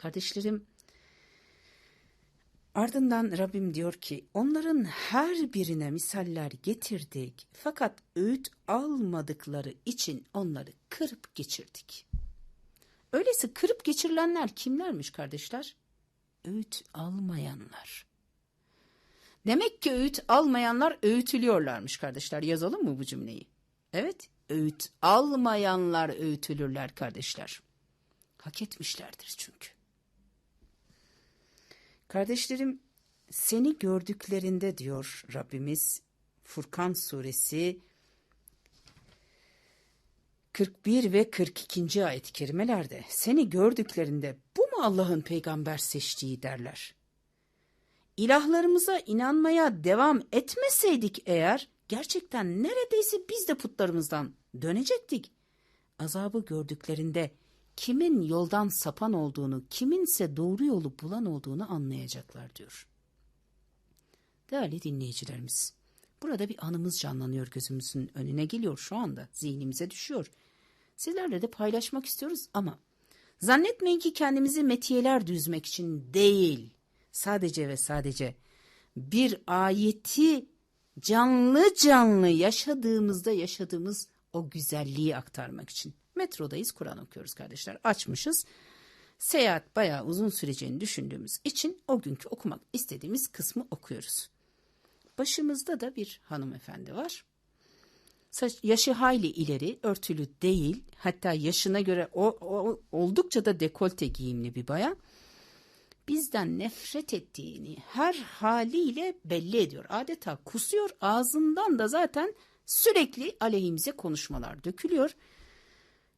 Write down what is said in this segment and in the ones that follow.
Kardeşlerim ardından Rabbim diyor ki onların her birine misaller getirdik fakat öğüt almadıkları için onları kırıp geçirdik. Öyleyse kırıp geçirilenler kimlermiş kardeşler? Öğüt almayanlar. Demek ki öğüt almayanlar öğütülüyorlarmış kardeşler. Yazalım mı bu cümleyi? Evet, öğüt almayanlar öğütülürler kardeşler. Hak etmişlerdir çünkü. Kardeşlerim, seni gördüklerinde diyor Rabbimiz Furkan suresi 41 ve 42. ayet-i kerimelerde seni gördüklerinde bu mu Allah'ın peygamber seçtiği derler. İlahlarımıza inanmaya devam etmeseydik eğer gerçekten neredeyse biz de putlarımızdan dönecektik. Azabı gördüklerinde kimin yoldan sapan olduğunu, kiminse doğru yolu bulan olduğunu anlayacaklar diyor. Değerli dinleyicilerimiz, burada bir anımız canlanıyor gözümüzün önüne geliyor şu anda, zihnimize düşüyor. Sizlerle de paylaşmak istiyoruz ama zannetmeyin ki kendimizi metiyeler düzmek için değil, sadece ve sadece bir ayeti canlı canlı yaşadığımızda yaşadığımız o güzelliği aktarmak için. Metrodayız, Kur'an okuyoruz kardeşler. Açmışız. Seyahat bayağı uzun süreceğini düşündüğümüz için o günkü okumak istediğimiz kısmı okuyoruz. Başımızda da bir hanımefendi var. Saç, yaşı hayli ileri, örtülü değil. Hatta yaşına göre o, o oldukça da dekolte giyimli bir bayan. Bizden nefret ettiğini her haliyle belli ediyor. Adeta kusuyor, ağzından da zaten sürekli aleyhimize konuşmalar dökülüyor.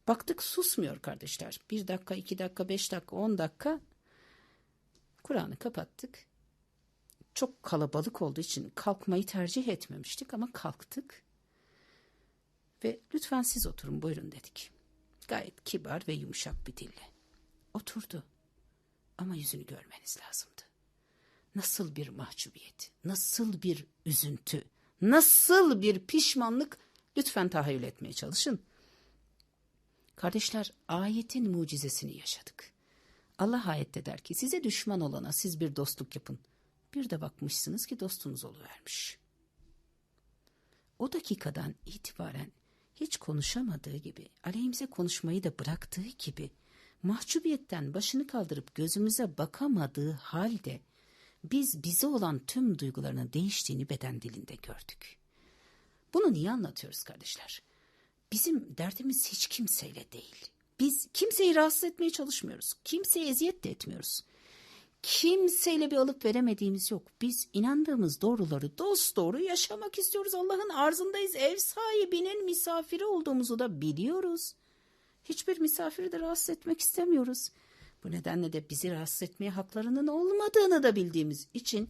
Baktık susmuyor kardeşler. Bir dakika, iki dakika, beş dakika, on dakika Kur'an'ı kapattık. Çok kalabalık olduğu için kalkmayı tercih etmemiştik ama kalktık. Ve lütfen siz oturun buyurun dedik. Gayet kibar ve yumuşak bir dille. Oturdu. Ama yüzünü görmeniz lazımdı. Nasıl bir mahcubiyet, nasıl bir üzüntü, nasıl bir pişmanlık lütfen tahayyül etmeye çalışın. Kardeşler ayetin mucizesini yaşadık. Allah ayette der ki size düşman olana siz bir dostluk yapın. Bir de bakmışsınız ki dostunuz oluvermiş. O dakikadan itibaren hiç konuşamadığı gibi, aleyhimize konuşmayı da bıraktığı gibi, mahcubiyetten başını kaldırıp gözümüze bakamadığı halde biz bize olan tüm duygularının değiştiğini beden dilinde gördük. Bunu niye anlatıyoruz kardeşler? Bizim derdimiz hiç kimseyle değil. Biz kimseyi rahatsız etmeye çalışmıyoruz. Kimseye eziyet de etmiyoruz. Kimseyle bir alıp veremediğimiz yok. Biz inandığımız doğruları dost doğru yaşamak istiyoruz. Allah'ın arzındayız. Ev sahibinin misafiri olduğumuzu da biliyoruz. Hiçbir misafiri de rahatsız etmek istemiyoruz. Bu nedenle de bizi rahatsız etmeye haklarının olmadığını da bildiğimiz için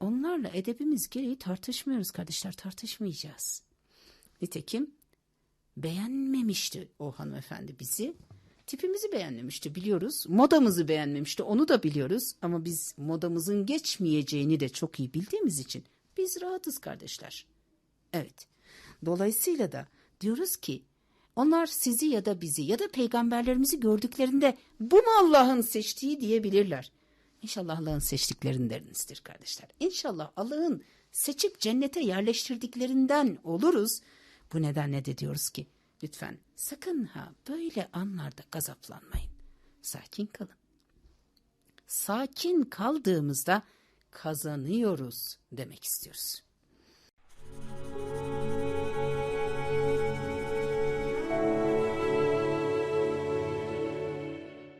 onlarla edebimiz gereği tartışmıyoruz kardeşler tartışmayacağız. Nitekim beğenmemişti o hanımefendi bizi. Tipimizi beğenmemişti biliyoruz. Modamızı beğenmemişti onu da biliyoruz. Ama biz modamızın geçmeyeceğini de çok iyi bildiğimiz için biz rahatız kardeşler. Evet. Dolayısıyla da diyoruz ki onlar sizi ya da bizi ya da peygamberlerimizi gördüklerinde bu mu Allah'ın seçtiği diyebilirler. İnşallah Allah'ın seçtiklerindenizdir kardeşler. İnşallah Allah'ın seçip cennete yerleştirdiklerinden oluruz. Bu nedenle de diyoruz ki lütfen sakın ha böyle anlarda gazaplanmayın. Sakin kalın. Sakin kaldığımızda kazanıyoruz demek istiyoruz.